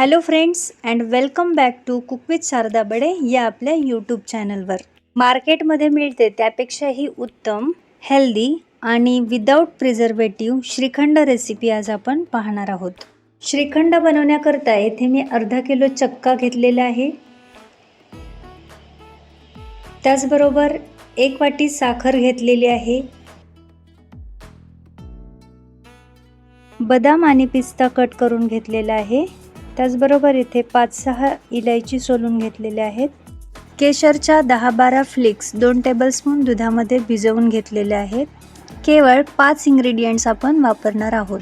Hello friends and welcome back to cook with Sharda Bade या आपल्या YouTube चॅनलवर मार्केटमध्ये मिळते त्यापेक्षाही उत्तम हेल्दी आणि विदाऊट प्रिझर्वेटिव्ह श्रीखंड रेसिपी आज आपण पाहणार आहोत. श्रीखंड बनवण्याकरता येथे मी अर्धा किलो चक्का घेतलेला आहे. त्याचबरोबर एक वाटी साखर घेतलेली आहे. बदाम आणि पिस्ता कट करून घेतलेला आहे. त्याचबरोबर इथे पाच सहा इलायची सोलून घेतलेल्या आहेत. केशरच्या दहा बारा फ्लिक्स दोन टेबलस्पून दुधामध्ये भिजवून घेतलेले आहेत. केवळ पाच इंग्रेडियंट्स आपण वापरणार आहोत.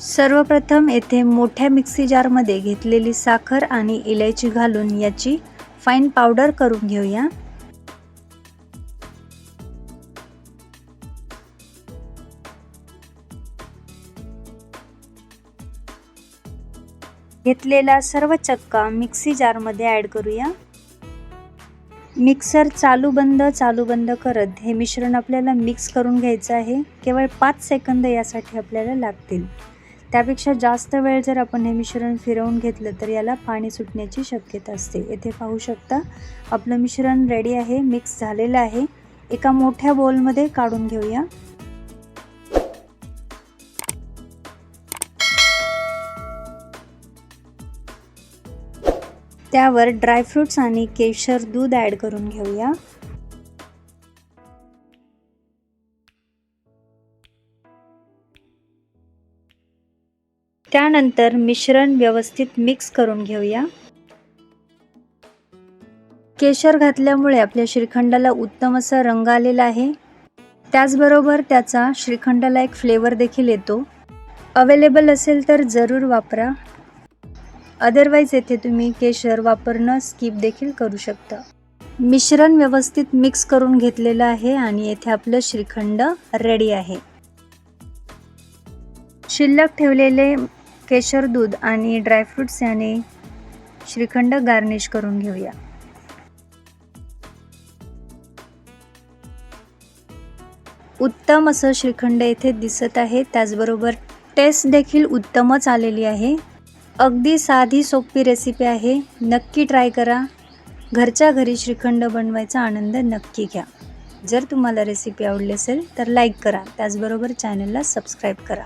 सर्वप्रथम येथे मोठ्या मिक्सी जारमध्ये घेतलेली साखर आणि इलायची घालून याची फाईन पावडर करून घेऊया. घेतलेला सर्व चक्का मिक्सी जारमध्ये ॲड करूया. मिक्सर चालू बंद चालू बंद करत हे मिश्रण आपल्याला मिक्स करून घ्यायचं आहे. केवळ पाच सेकंद यासाठी आपल्याला लागतील. त्यापेक्षा जास्त वेळ जर आपण हे मिश्रण फिरवून घेतलं तर याला पाणी सुटण्याची शक्यता असते. येथे पाहू शकता आपलं मिश्रण रेडी आहे मिक्स झालेलं आहे. एका मोठ्या बोलमध्ये काढून घेऊया. त्यावर ड्रायफ्रूट्स आणि केशर दूध ॲड करून घेऊया. त्यानंतर मिश्रण व्यवस्थित मिक्स करून घेऊया. केशर घातल्यामुळे आपल्या श्रीखंडाला उत्तम असा रंग आलेला आहे. त्याचबरोबर त्याचा श्रीखंडाला एक फ्लेवर देखील येतो. अवेलेबल असेल तर जरूर वापरा. अदरवाईज येथे तुम्ही केशर वापरणं स्किप देखील करू शकता. मिश्रण व्यवस्थित मिक्स करून घेतलेलं आहे आणि येथे आपलं श्रीखंड रेडी आहे. शिल्लक ठेवलेले केशर दूध आणि ड्रायफ्रुट्स याने श्रीखंड गार्निश करून घेऊया. उत्तम असं श्रीखंड येथे दिसत आहे. त्याचबरोबर टेस्ट देखील उत्तमच आलेली आहे. अगदी साधी सोपी रेसिपी आहे. नक्की ट्राय करा. घरच्या घरी श्रीखंड बनवायचा आनंद नक्की घ्या. जर तुम्हाला रेसिपी आवडली असेल तर लाईक करा. त्याचबरोबर चॅनलला सबस्क्राईब करा.